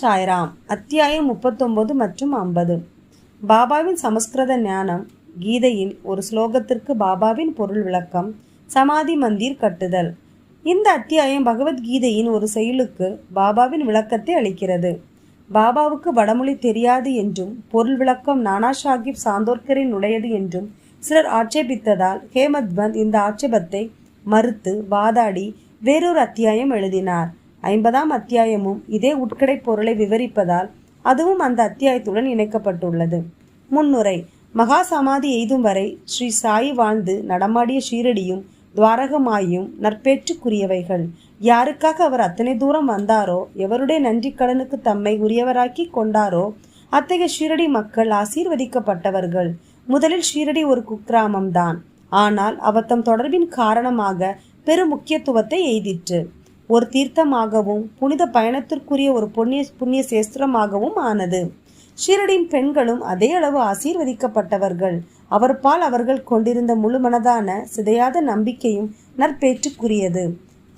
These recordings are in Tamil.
சாய்ராம் அத்தியாயம் முப்பத்தொன்பது மற்றும் ஐம்பது. பாபாவின் சமஸ்கிருத ஞானம் கீதையின் ஒரு ஸ்லோகத்திற்கு பாபாவின் பொருள் விளக்கம் சமாதி மந்திர் கட்டுதல். இந்த அத்தியாயம் பகவத்கீதையின் ஒரு செயலுக்கு பாபாவின் விளக்கத்தை அளிக்கிறது. பாபாவுக்கு வடமொழி தெரியாது என்றும் பொருள் விளக்கம் நானா சாஹிப் சாந்தோர்கரின் உடையது என்றும் சிலர் ஆட்சேபித்ததால் ஹேமத்வந்த் இந்த ஆட்சேபத்தை மறுத்து வாதாடி வேறொரு அத்தியாயம் எழுதினார். ஐம்பதாம் அத்தியாயமும் இதே உட்கடை பொருளை விவரிப்பதால் அதுவும் அந்த அத்தியாயத்துடன் இணைக்கப்பட்டுள்ளது. முன்னுரை மகா சமாதி எய்தும் வரை ஸ்ரீ சாய் வாழ்ந்து நடமாடிய ஷீரடியும் துவாரகமாயும் நற்பேற்றுக்குரியவைகள். யாருக்காக அவர் அத்தனை தூரம் வந்தாரோ எவருடைய நன்றி கடனுக்கு தம்மை உரியவராக்கி கொண்டாரோ அத்தகைய ஷீரடி மக்கள் ஆசீர்வதிக்கப்பட்டவர்கள். முதலில் ஷீரடி ஒரு குக்கிராமம்தான். ஆனால் அவர் தம் தொடர்பின் காரணமாக பெரும் முக்கியத்துவத்தை எய்திற்று. ஒரு தீர்த்தமாகவும் புனித பயணத்திற்குரிய ஒரு புண்ணிய புண்ணிய சேஸ்திரமாகவும் ஆனது. ஷீரடியின் பெண்களும் அதே அளவு ஆசீர்வதிக்கப்பட்டவர்கள். அவர்பால் அவர்கள் கொண்டிருந்த முழுமனதான சிதையாத நம்பிக்கையும் நற்பேற்றுக்குரியது.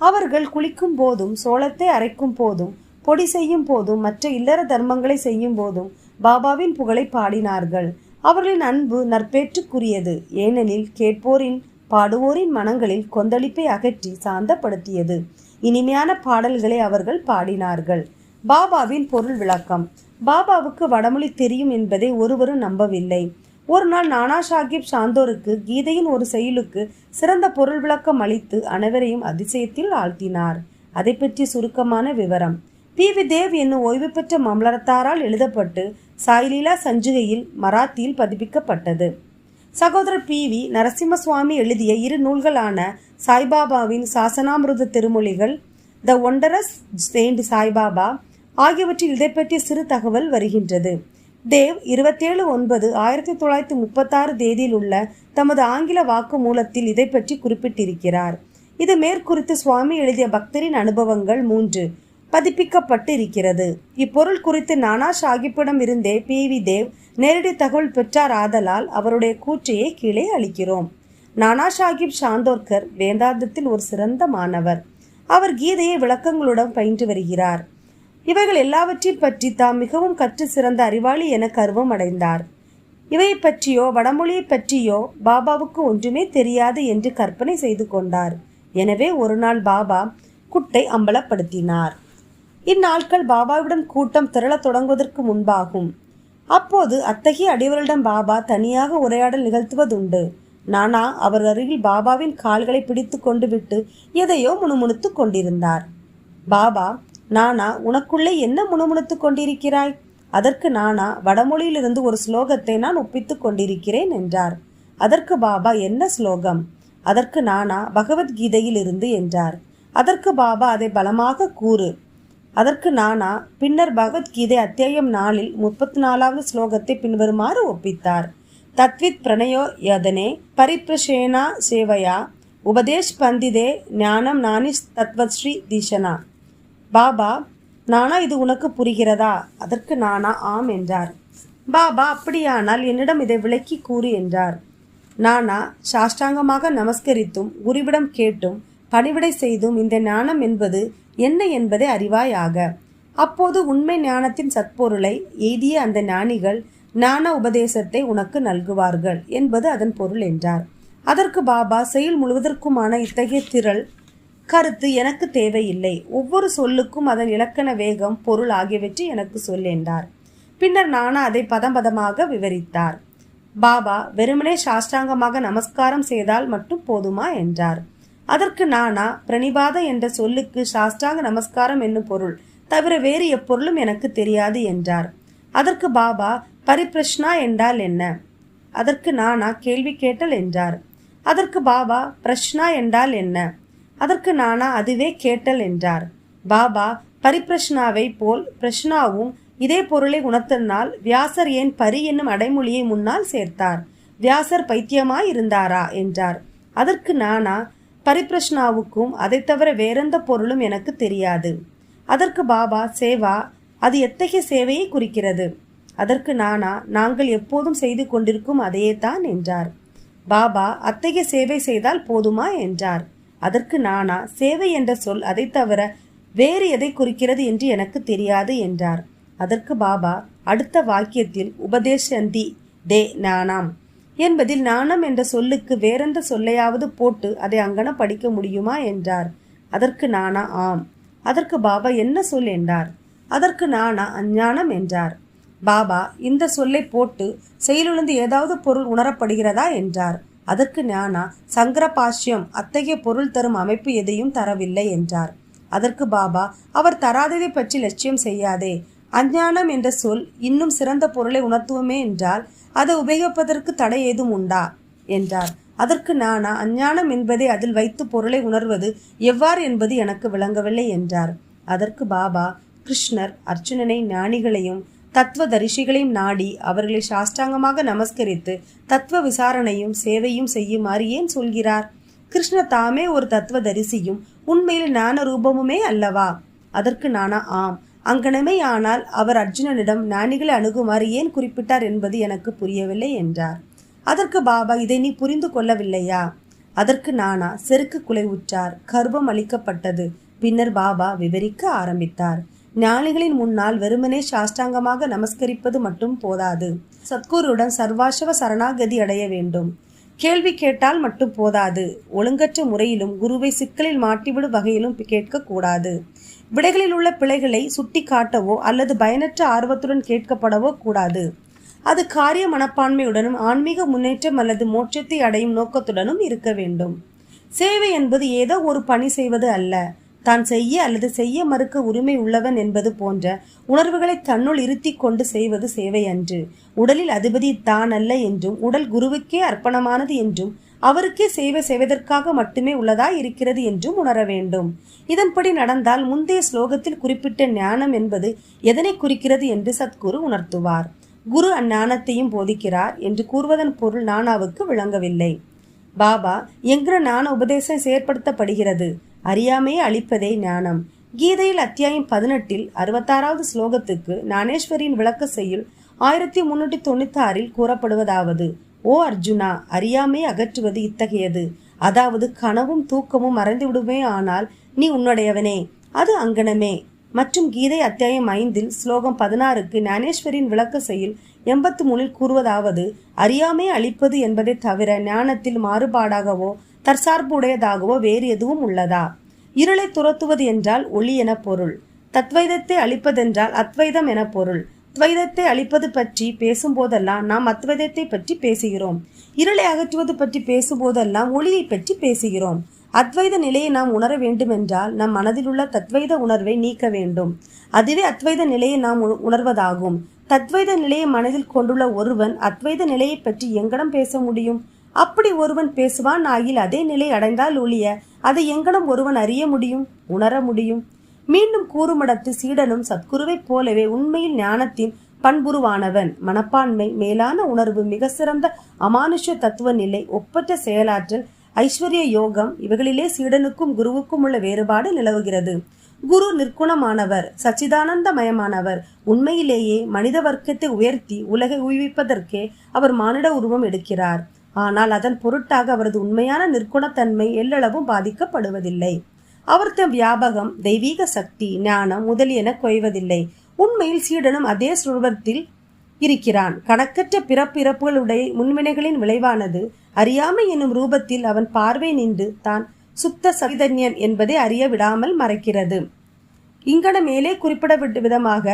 அவர்கள் குளிக்கும் போதும் சோளத்தை அரைக்கும் போதும் பொடி செய்யும் போதும் மற்ற இல்லற தர்மங்களை செய்யும் போதும் பாபாவின் புகழை பாடினார்கள். அவர்களின் அன்பு நற்பேற்றுக்குரியது. ஏனெனில் கேட்போரின் பாடுவோரின் மனங்களில் கொந்தளிப்பை அகற்றி சாந்தப்படுத்தியது. இனிமையான பாடல்களை அவர்கள் பாடினார்கள். பாபாவின் பொருள் விளக்கம். பாபாவுக்கு வடமொழி தெரியும் என்பதை ஒருவரும் நம்பவில்லை. ஒரு நாள் நானா சாஹிப் சாந்தோருக்கு கீதையின் ஒரு செயலுக்கு சிறந்த பொருள் விளக்கம் அளித்து அனைவரையும் அதிசயத்தில் ஆழ்த்தினார். அதை பற்றி சுருக்கமான விவரம். பி. வி. தேவ் என்னும் ஓய்வு பெற்ற மமலரத்தாரால் எழுதப்பட்டு சாய்லீலா சஞ்சிகையில் மராத்தியில் பதிப்பிக்கப்பட்டது. சகோதரர் பி வி நரசிம்ம சுவாமி எழுதிய இரு நூல்களான சாய்பாபாவின் சாசனாமிருத திருமொழிகள் த ஒண்டரஸ் செயின்ட் சாய்பாபா ஆகியவற்றில் இதை பற்றிய சிறு தகவல் வருகின்றது. தேவ் இருபத்தேழு ஒன்பது ஆயிரத்தி தொள்ளாயிரத்தி முப்பத்தாறு தேதியில் உள்ள தமது ஆங்கில வாக்கு மூலத்தில் இதை பற்றி குறிப்பிட்டிருக்கிறார். இது மேற்குறித்து சுவாமி எழுதிய பக்தரின் அனுபவங்கள் மூன்று. பதிப்பிக்கப்பட்டு இருக்கிறது இப்பொருள் குறித்து நானா சாஹிப்பிடம் இருந்தே பி. வி. தேவ் நேரடி தகவல் பெற்றார். ஆதலால் அவருடைய கூற்றையே கீழே அளிக்கிறோம். நானா சாஹிப் சாந்தோர்கர் வேதாந்தத்தில் ஒரு சிறந்த மாணவர். அவர் கீதையை விளக்கங்களுடன் பயின்று வருகிறார். இவைகள் எல்லாவற்றையும் பற்றி தாம் மிகவும் கற்று சிறந்த அறிவாளி என கர்வம் அடைந்தார். இவை பற்றியோ வடமொழியை பற்றியோ பாபாவுக்கு ஒன்றுமே தெரியாது என்று கற்பனை செய்து கொண்டார். எனவே ஒரு நாள் பாபா குட்டை அம்பலப்படுத்தினார். இந்நாட்கள் பாபாவுடன் கூட்டம் திரளத் தொடங்குவதற்கு முன்பாகும். அப்போது அத்தகைய அடிவரிடம் பாபா தனியாக உரையாடல் நிகழ்த்துவதுண்டு. நானா அவர் அருகில் பாபாவின் கால்களை பிடித்து கொண்டு விட்டு எதையோ முணுமுணுத்து கொண்டிருந்தார். பாபா நானா உனக்குள்ளே என்ன முணுமுணுத்து கொண்டிருக்கிறாய்? அதற்கு நானா வடமொழியிலிருந்து ஒரு ஸ்லோகத்தை நான் ஒப்பித்துக் கொண்டிருக்கிறேன் என்றார். அதற்கு பாபா என்ன ஸ்லோகம்? அதற்கு நானா பகவத்கீதையில் இருந்து என்றார். அதற்கு பாபா அதை பலமாக கூறு. அதற்கு நானா பின்னர் பகவத்கீதை அத்தியாயம் நாலில் முப்பத்தி நாலாவது ஸ்லோகத்தை பின்வருமாறு ஒப்பித்தார். தத்வித் பிரணயோ யதனே பரிப்ரஷேனா சேவையா உபதேஷ் பந்திதே ஞானம் நானிஷ் தத்வஸ்ரீ தீஷனா. பாபா நானா இது உனக்கு புரிகிறதா? அதற்கு நானா ஆம் என்றார். பாபா அப்படியானால் என்னிடம் இதை விளக்கி கூறு என்றார். நானா சாஷ்டாங்கமாக நமஸ்கரித்தும் குருவிடம் கேட்டும் பணிவிடை செய்தும் இந்த ஞானம் என்பது என்ன என்பதை அறிவாயாக. அப்போது உண்மை ஞானத்தின் சற்பொருளை எய்திய அந்த ஞானிகள் ஞான உபதேசத்தை உனக்கு நல்குவார்கள் என்பது அதன் பொருள் என்றார். அதற்கு பாபா செயல் முழுவதற்குமான இத்தகைய திரள் கருத்து எனக்கு தேவையில்லை. ஒவ்வொரு சொல்லுக்கும் அதன் இலக்கண வேகம் பொருள் ஆகியவற்றை எனக்கு சொல் என்றார். பின்னர் நானா அதை பதம் பதமாக விவரித்தார். பாபா வெறுமனே சாஷ்டாங்கமாக நமஸ்காரம் செய்தால் மட்டும் போதுமா என்றார். அதற்கு நானா பிரணிபாத என்ற சொல்லுக்கு சாஷ்டாங்க நமஸ்காரம் என்னும் பொருள். தவிர வேறு எப்பொருளும் எனக்கு தெரியாது என்றார். அதற்கு பாபா பரிப்ரஷ்னா என்றால் என்ன? அதற்கு நானா கேள்வி கேட்டல் என்றார். அதற்கு பாபா பிரஷ்னா என்றால் என்ன? அதற்கு நானா அதுவே கேட்டல் என்றார். பாபா பரிப்ரஷ்னாவை போல் பிரஷ்னாவும் இதே பொருளை உணர்த்தினால் வியாசர் ஏன் பரி என்னும் அடைமொழியை முன்னால் சேர்த்தார்? வியாசர் பைத்தியமாய் இருந்தாரா என்றார். அதற்கு நானா பரிப்ரஷ்னாவுக்கும் அதை தவிர வேறெந்த பொருளும் எனக்கு தெரியாது. அதற்கு பாபா சேவா அது எத்தகைய சேவையை குறிக்கிறது? அதற்கு நானா நாங்கள் எப்போதும் செய்து கொண்டிருக்கும் அதையே தான் என்றார். பாபா அத்தகைய சேவை செய்தால் போதுமா? என்றார். அதற்கு நானா சேவை என்ற சொல் அதை தவிர வேறு எதை குறிக்கிறது என்று எனக்கு தெரியாது என்றார். அதற்கு பாபா அடுத்த வாக்கியத்தில் உபதேசந்தி தே நானாம். என்பதில் ஞானம் என்ற சொல்லுக்கு வேறெந்த சொல்லையாவது போட்டு அதை அங்கன படிக்க முடியுமா என்றார். அதற்கு நானா ஆம். அதற்கு பாபா என்ன சொல் என்றார்? அதற்கு நானா அஞ்ஞானம் என்றார். பாபா இந்த சொல்லை போட்டு செயலிழந்து ஏதாவது பொருள் உணரப்படுகிறதா என்றார். அதற்கு ஞானா சங்கரபாஷ்யம் அத்தகைய பொருள் தரும் அமைப்பு எதையும் தரவில்லை என்றார். அதற்கு பாபா அவர் தராததை பற்றி லட்சியம் செய்யாதே. அஞ்ஞானம் என்ற சொல் இன்னும் சிறந்த பொருளை உணர்த்துவோமே என்றால் அதை உபயோகிப்பதற்கு தடை ஏதும் உண்டா? என்றார். அதற்கு நானா அஞ்ஞானம் என்பதை அதில் வைத்து பொருளை உணர்வது எவ்வாறு என்பது எனக்கு விளங்கவில்லை என்றார். அதற்கு பாபா கிருஷ்ணர் அர்ச்சுனனை ஞானிகளையும் தத்துவ தரிசிகளையும் நாடி அவர்களை சாஷ்டாங்கமாக நமஸ்கரித்து தத்துவ விசாரணையும் சேவையும் செய்யுமாறு ஏன் சொல்கிறார்? கிருஷ்ணர் தாமே ஒரு தத்துவ தரிசியும் உண்மையில் ஞான ரூபமுமே அல்லவா? அதற்கு நானா ஆம். அங்கனமே ஆனால் அவர் அர்ஜுனனிடம் ஞானிகளை அணுகுமாறு ஏன் குறிப்பிட்டார் என்பது எனக்கு புரியவில்லை என்றார். அதற்கு பாபா இதை நீ புரிந்து கொள்ளவில்லையா? அதற்கு நானா? செருக்கு குலை உற்றார். கர்ப்பம் அளிக்கப்பட்டது. பின்னர் பாபா விவரிக்க ஆரம்பித்தார். ஞானிகளின் முன்னால் வெறுமனே சாஷ்டாங்கமாக நமஸ்கரிப்பது மட்டும் போதாது. சத்குருவுடன் சர்வாசவ சரணாகதி அடைய வேண்டும். கேள்வி கேட்டால் மட்டும் போதாது. ஒழுங்கற்ற முறையிலும் குருவை சிக்கலில் மாட்டிவிடும் வகையிலும் கேட்கக்கூடாது. விடைகளில் உள்ள பிழைகளை சுட்டி காட்டவோ அல்லது பயனற்ற ஆர்வத்துடன் கேட்கப்படவோ கூடாது. அது காரிய மனப்பான்மையுடனும் ஆன்மீக முன்னேற்றம் அல்லது மோட்சத்தை அடையும் நோக்கத்துடனும் இருக்க வேண்டும். சேவை என்பது ஏதோ ஒரு பணி செய்வது அல்ல. தான் செய்ய அல்லது செய்ய மறுக்க உரிமை உள்ளவன் என்பது போன்ற உணர்வுகளை தன்னுள் இருத்தி கொண்டு செய்வது சேவை அன்று உடலில் அதிபதி தான் அல்ல என்றும் உடல் குருவுக்கே அர்ப்பணமானது என்றும் அவருக்கே சேவை செய்வதற்காக மட்டுமே உள்ளதா இருக்கிறது என்றும் உணர வேண்டும். இதன்படி நடந்தால் முந்தைய ஸ்லோகத்தில் குறிப்பிட்ட ஞானம் என்பது எதனை குறிக்கிறது என்று சத்குரு உணர்த்துவார். குரு அந்ஞானத்தையும் போதிக்கிறார் என்று கூறுவதன் பொருள் நானாவுக்கு விளங்கவில்லை. பாபா எங்கிற ஞான உபதேசம் செயற்படுத்தப்படுகிறது? அறியாமையே அளிப்பதே ஞானம். கீதையில் அத்தியாயம் பதினெட்டில் அறுபத்தாறாவது ஸ்லோகத்துக்கு ஞானேஸ்வரியின் விளக்க செய்யுள் ஆயிரத்தி முன்னூற்றி தொண்ணூத்தி ஆறில் கூறப்படுவதாவது. ஓ அர்ஜுனா அறியாமை அகற்றுவது இத்தகையது. அதாவது கனவும் தூக்கமும் மறைந்து விடுமே ஆனால் நீ உன்னுடையவனே அது அங்கனமே. மற்றும் கீதை அத்தியாயம் ஐந்தில் ஸ்லோகம் பதினாறுக்கு ஞானேஸ்வரின் விளக்க எண்பத்து எண்பத்தி மூணில் கூறுவதாவது அறியாமை அளிப்பது என்பதை தவிர ஞானத்தில் மாறுபாடாகவோ தற்சார்புடையதாகவோ வேறு எதுவும் உள்ளதா? இருளை துரத்துவது என்றால் ஒளி என பொருள். தத்வைதத்தை அளிப்பதென்றால் அத்வைதம் என பொருள். துவைதத்தை அளிப்பது பற்றி பேசும்போதெல்லாம் நாம் அத்வைதத்தை பற்றி பேசுகிறோம். இருளை அகற்றுவது பற்றி பேசும்போதெல்லாம் ஒளியை பற்றி பேசுகிறோம். அத்வைத நிலையை நாம் உணர வேண்டுமென்றால் நம் மனதில் உள்ள தத்வைத உணர்வை நீக்க வேண்டும். அதுவே அத்வைத நிலையை நாம் உணர்வதாகும். தத்வைத நிலையை மனதில் கொண்டுள்ள ஒருவன் அத்வைத நிலையை பற்றி எங்கடம் பேச முடியும்? அப்படி ஒருவன் பேசுவான் ஆகில் அதே நிலை அடைந்தால் ஒழிய அதை எங்கனம் ஒருவன் அறிய முடியும் உணர முடியும்? மீண்டும் கூறுமடத்து சீடனும் சத்குருவைப் போலவே உண்மையில் ஞானத்தின் பண்புருவானவன். மனப்பான்மை மேலான உணர்வு மிக சிறந்த அமானுஷ தத்துவ நிலை ஒப்பற்ற செயலாற்றல் ஐஸ்வர்ய யோகம் இவைகளிலே சீடனுக்கும் குருவுக்கும் உள்ள வேறுபாடு நிலவுகிறது. குரு நிற்குணமானவர் சச்சிதானந்தமயமானவர் உண்மையிலேயே மனித வர்க்கத்தை உயர்த்தி உலகை உய்விப்பதற்கே அவர் மானிட உருவம் எடுக்கிறார். ஆனால் அதன் பொருட்டாக அவரது உண்மையான நிற்குணத்தன்மை எல்லளவும் பாதிக்கப்படுவதில்லை. அவர் தம் வியாபகம் தெய்வீக சக்தி ஞானம் முதலியன குறைவதில்லை. உண்மையில் சீடனும் அதே சுரூபத்தில் இருக்கிறான். கணக்கற்ற பிறப்பிறப்புகளுடைய முன்வினைகளின் விளைவானது அறியாமை என்னும் ரூபத்தில் அவன் பார்வை நின்று தான் சுத்த சவிதன்யன் என்பதை அறிய விடாமல் மறைக்கிறது. இங்கன மேலே குறிப்பிடப்பட்ட விதமாக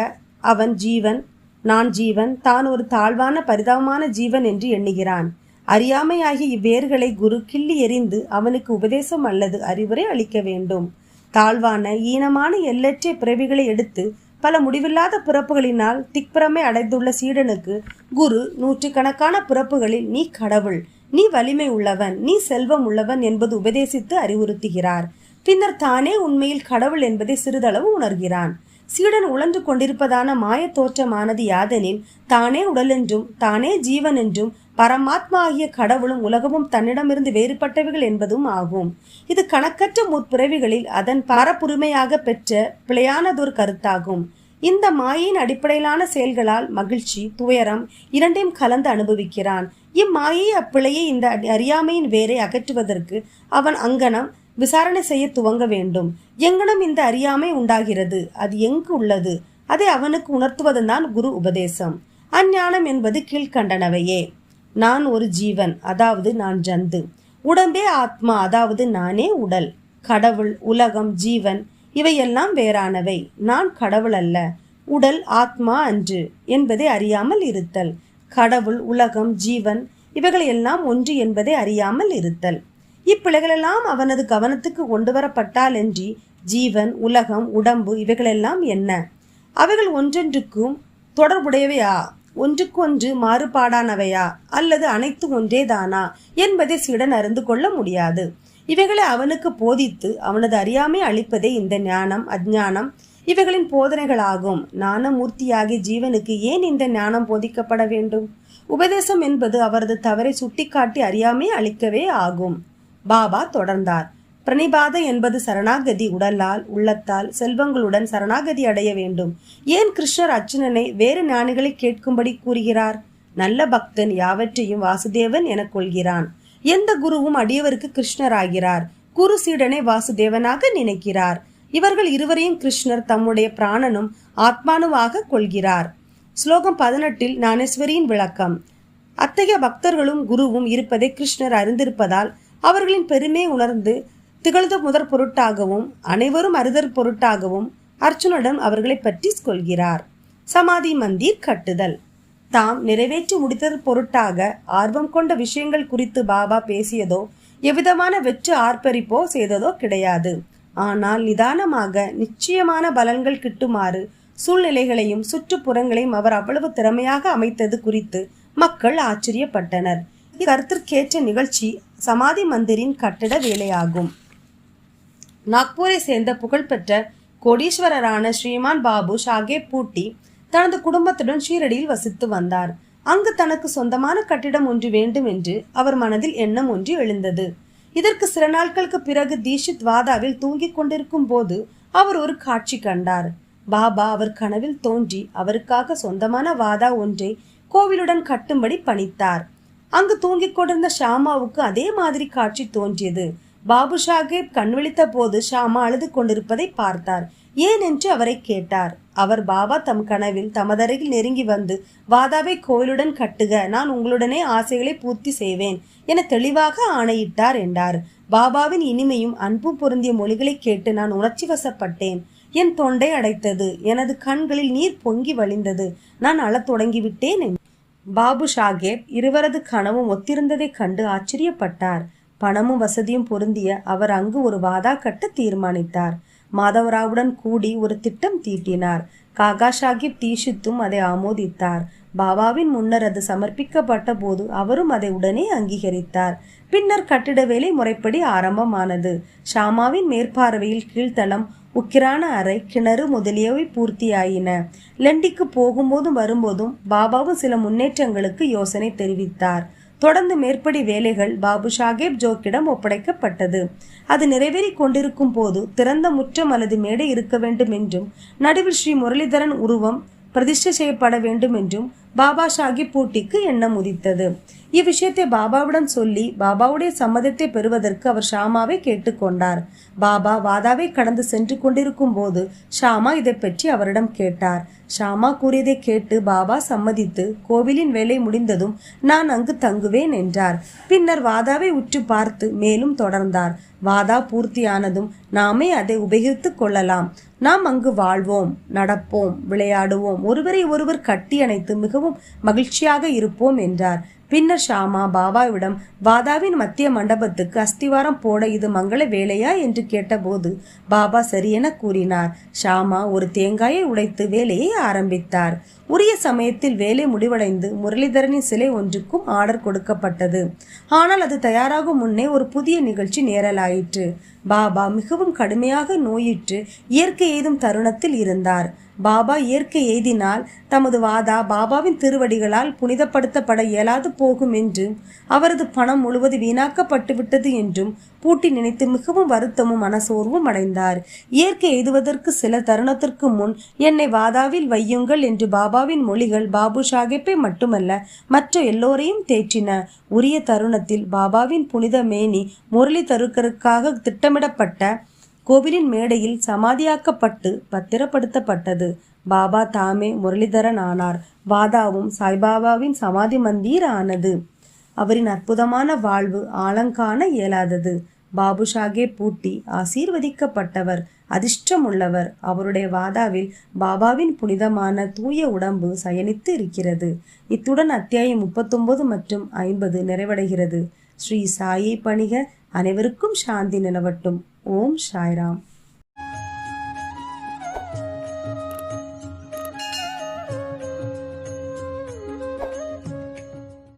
அவன் ஜீவன் நான் ஜீவன் தான் ஒரு தாழ்வான பரிதாபமான ஜீவன் என்று எண்ணுகிறான். அறியாமையாகிய இவ்வேர்களை குரு கிள்ளி எறிந்து அவனுக்கு உபதேசம் அல்லது அறிவுரை அளிக்க வேண்டும். தாழ்வான ஈனமான எல்லற்ற பிறவிகளை எடுத்து பல முடிவில்லாத பிறப்புகளினால் திக்புறமை அடைந்துள்ள சீடனுக்கு குரு நூற்றுக்கணக்கான பிறப்புகளில் நீ கடவுள் நீ வலிமை உள்ளவன் நீ செல்வம் உள்ளவன் என்பது உபதேசித்து அறிவுறுத்துகிறார். பின்னர் தானே உண்மையில் கடவுள் என்பதை சிறிதளவு உணர்கிறான். சீடன் உழன்று கொண்டிருப்பதான மாயத் தோற்றமானது யாதெனில் தானே உடலென்றும் தானே ஜீவன் என்றும் பரமாத்மா ஆகிய கடவுளும் உலகமும் தன்னிடமிருந்து வேறுபட்டவைகள் என்பதும் ஆகும். இது கணக்கற்ற முற்பிறவிகளில் அதன் பரப்புரிமையாக பெற்ற பிழையானதொரு கருத்தாகும். இந்த மாயின் அடிப்படையிலான செயல்களால் மகிழ்ச்சி துயரம் இரண்டையும் கலந்து அனுபவிக்கிறான். இம்மாயை அப்பிழையை இந்த அறியாமையின் வேரை அகற்றுவதற்கு அவன் அங்கனம் விசாரணை செய்ய துவங்க வேண்டும். எங்கனம் இந்த அறியாமை உண்டாகிறது? அது எங்கு உள்ளது? அதை அவனுக்கு உணர்த்துவதுதான் குரு உபதேசம். அஞ்ஞானம் என்பது கீழ்கண்டனவையே நான் ஒரு ஜீவன் அதாவது நான் ஜந்து. உடம்பே ஆத்மா அதாவது நானே உடல். கடவுள் உலகம் ஜீவன் இவையெல்லாம் வேறானவை. நான் கடவுள் அல்ல உடல் ஆத்மா அன்று என்பதை அறியாமல் இருத்தல். கடவுள் உலகம் ஜீவன் இவைகளெல்லாம் ஒன்று என்பதை அறியாமல் இருத்தல். இப்பிழைகளெல்லாம் அவனது கவனத்துக்கு கொண்டு வரப்பட்டாலன்றி ஜீவன் உலகம் உடம்பு இவைகளெல்லாம் என்ன? அவைகள் ஒன்றென்றுக்கும் தொடர்புடையவையா? ஒன்றுக்கொன்று மாறுபாடானவையா? அல்லது அனைத்து ஒன்றேதானா? என்பதை சீடன் அறிந்து கொள்ள முடியாது. இவைகளை அவனுக்கு போதித்து அவனது அறியாமை அளிப்பதே இந்த ஞானம் அஜ்ஞானம். இவைகளின் போதனைகளாகும். ஞானமூர்த்தியாகி ஜீவனுக்கு ஏன் இந்த ஞானம் போதிக்கப்பட வேண்டும்? உபதேசம் என்பது அவரது தவறை சுட்டிக்காட்டி அறியாமை அளிக்கவே ஆகும். பாபா தொடர்ந்தார். பிரணிபாத என்பது சரணாகதி உடலால் உள்ளத்தால் செல்வங்களுடன் சரணாகதி அடைய வேண்டும். ஏன் கிருஷ்ணர் அர்ஜுனனை வேறு ஞானிகளை கேட்கும்படி கூறுகிறார்? நல்ல பக்தன் யாவற்றையும் வாசுதேவன் எனக் கொள்கிறான். எந்த குருவும் அடியவருக்கு கிருஷ்ணர் ஆகிறார் குரு சீடனை வாசுதேவனாக நினைக்கிறார். இவர்கள் இருவரையும் கிருஷ்ணர் தம்முடைய பிராணனும் ஆத்மானுவாக கொள்கிறார். ஸ்லோகம் பதினெட்டில் ஞானேஸ்வரியின் விளக்கம். அத்தகைய பக்தர்களும் குருவும் இருப்பதை கிருஷ்ணர் அறிந்திருப்பதால் அவர்களின் பெருமை உணர்ந்து திகழ்ந்த முதற் பொருட்டாகவும் அனைவரும் அறிதற் பொருட்டாகவும் அர்ச்சுனிடம் அவர்களை பற்றி கொள்கிறார் சமாதி மந்திர் கட்டுதல். தாம் நிறைவேற்றி முடித்தது பொருட்டாக ஆர்வம் கொண்ட விஷயங்கள் குறித்து பாபா பேசியதோ எவ்விதமான வெற்று ஆர்ப்பரிப்போ செய்ததோ கிடையாது. ஆனால் நிதானமாக நிச்சயமான பலன்கள் கிட்டுமாறு சூழ்நிலைகளையும் சுற்றுப்புறங்களையும் அவர் அவ்வளவு திறமையாக அமைத்தது குறித்து மக்கள் ஆச்சரியப்பட்டனர். இக்கருத்திற்கேற்ற நிகழ்ச்சி சமாதி மந்திரின் கட்டட வேலையாகும். நாக்பூரை சேர்ந்த புகழ்பெற்ற கோடீஸ்வரரான ஸ்ரீமான் பாபு ஷாகே பூட்டி தனது குடும்பத்துடன் ஷீரடியில் வசித்து வந்தார். அங்கு தனக்கு சொந்தமான கட்டிடம் ஒன்று வேண்டும் என்று அவர் மனதில் எண்ணம் ஒன்று எழுந்தது. இதற்கு சில நாட்களுக்கு பிறகு தீஷித் வாதாவில் தூங்கிக் கொண்டிருக்கும் போது அவர் ஒரு காட்சி கண்டார். பாபா அவர் கனவில் தோன்றி அவருக்காக சொந்தமான வாதா ஒன்றை கோவிலுடன் கட்டும்படி பணித்தார். அங்கு தூங்கிக் கொண்டிருந்த ஷாமாவுக்கு அதே மாதிரி காட்சி தோன்றியது. பாபு சாஹேப் கண்விழித்த போது ஷாமா அழுது கொண்டிருப்பதை பார்த்தார். ஏன் என்று அவரை கேட்டார். அவர் பாபா தம் கனவில் தமதருகில் நெருங்கி வந்து வாதாவை கோயிலுடன் கட்டுக நான் உங்களுடனே ஆசைகளை பூர்த்தி செய்வேன் என தெளிவாக ஆணையிட்டார் என்றார். பாபாவின் இனிமையும் அன்பும் பொருந்திய மொழிகளை கேட்டு நான் உணர்ச்சி வசப்பட்டேன். என் தொண்டை அடைத்தது எனது கண்களில் நீர் பொங்கி வழிந்தது நான் அழத் தொடங்கிவிட்டேன் பாபு ஷாகேப் இருவரது கனவும் ஒத்திருந்ததைக் கண்டு ஆச்சரியப்பட்டார். பணமும் வசதியும் பொருந்திய அவர் அங்கு ஒரு வாதா கட்ட தீர்மானித்தார். மாதவராவுடன் கூடி ஒரு திட்டம் தீட்டினார். காகா சாஹிப் தீஷித்தும் அதை ஆமோதித்தார். பாபாவின் முன்னர் அது சமர்ப்பிக்கப்பட்ட போது அவரும் அதை உடனே அங்கீகரித்தார். பின்னர் கட்டிட வேலை முறைப்படி ஆரம்பமானது. ஷாமாவின் மேற்பார்வையில் கீழ்த்தளம் உக்கிரான அறை கிணறு முதலியவை பூர்த்தியாயின. லண்டிக்கு போகும்போதும் வரும்போதும் பாபாவும் சில முன்னேற்றங்களுக்கு யோசனை தெரிவித்தார். தொடர்ந்து மேற்படி வேலைகள் பாபு சாகேப் ஜோக்கிடம் ஒப்படைக்கப்பட்டது. அது நிறைவேறி கொண்டிருக்கும் போது திறந்த முற்றம் அல்லது மேடை இருக்க வேண்டும் என்றும் நடுவில் ஸ்ரீ முரளிதரன் உருவம் பிரதிஷ்டை செய்யப்பட வேண்டும் என்றும் பாபா ஷாகிப் பூட்டிக்கு எண்ணம் உதித்தது. இவ்விஷயத்தை பாபாவிடம் சொல்லி பாபாவுடைய சம்மதத்தை பெறுவதற்கு அவர் ஷாமாவை கேட்டுக்கொண்டார் பாபா வாதாவை கடந்து சென்று கொண்டிருக்கும் போது ஷாமா இதை பற்றி அவரிடம் கேட்டார். ஷாமா கூறியதை கேட்டு பாபா சம்மதித்து கோவிலின் வேலை முடிந்ததும் நான் அங்கு தங்குவேன் என்றார். பின்னர் வாதாவை உற்று பார்த்து மேலும் தொடர்ந்தார். வாதா பூர்த்தியானதும் நாமே அதை உபயோகித்துக் கொள்ளலாம். நாம் அங்கு வாழ்வோம் நடப்போம் விளையாடுவோம். ஒருவரை ஒருவர் கட்டி அணைத்து மிகவும் மகிழ்ச்சியாக இருப்போம் என்றார். பின்னர் ஷாமா பாபாவிடம் வாதாவின் மத்திய மண்டபத்துக்கு அஸ்திவாரம் போட இது மங்கள வேலையா என்று கேட்டபோது பாபா சரியென கூறினார். ஷாமா ஒரு தேங்காயை உடைத்து வேலையை ஆரம்பித்தார். உரிய சமயத்தில் வேலை முடிவடைந்து முரளிதரனின் சிலை ஒன்றுக்கும் ஆர்டர் கொடுக்கப்பட்டது. ஆனால் அது தயாராகும் முன்னே ஒரு புதிய நிகழ்ச்சி நேரலாயிற்று. பாபா மிகவும் கடுமையாக நோயிற்று இயற்கை எய்தும் தருணத்தில் இருந்தார். பாபா இயற்கை எய்தினால் தமது வாதா பாபாவின் திருவடிகளால் புனிதப்படுத்தப்பட இயலாது போகும் என்றும் அவரது பணம் முழுவது வீணாக்கப்பட்டுவிட்டது என்றும் பூட்டி நினைத்து மிகவும் வருத்தமும் மனசோர்வும் அடைந்தார். இயற்கை எய்துவதற்கு சில தருணத்திற்கு முன் என்னை வாதாவில் வையுங்கள் என்று பாபாவின் மொழிகள் பாபு சாஹிப்பை மட்டுமல்ல மற்ற எல்லோரையும் தேற்றின. உரிய தருணத்தில் பாபாவின் புனித மேனி முரளி தருக்கருக்காக திட்டமிடப்பட்ட கோவிலின் மேடையில் சமாதியாக்கப்பட்டு பத்திரப்படுத்தப்பட்டது. பாபா தாமே முரளிதரன் ஆனார் வாதாவும் சாய்பாபாவின் சமாதி மந்தீர் ஆனது அவரின் அற்புதமான வாழ்வு ஆழங்காண இயலாதது. பாபுஷாகே பூட்டி ஆசீர்வதிக்கப்பட்டவர் அதிர்ஷ்டம் உள்ளவர் அவருடைய வாதாவில் பாபாவின் புனிதமான தூய உடம்பு சயனித்து இருக்கிறது. இத்துடன் அத்தியாயம் முப்பத்தொன்பது மற்றும் ஐம்பது நிறைவடைகிறது. ஸ்ரீ சாயை பணிக அனைவருக்கும் சாந்தி நிலவட்டும். ஓம் சாய்ராம்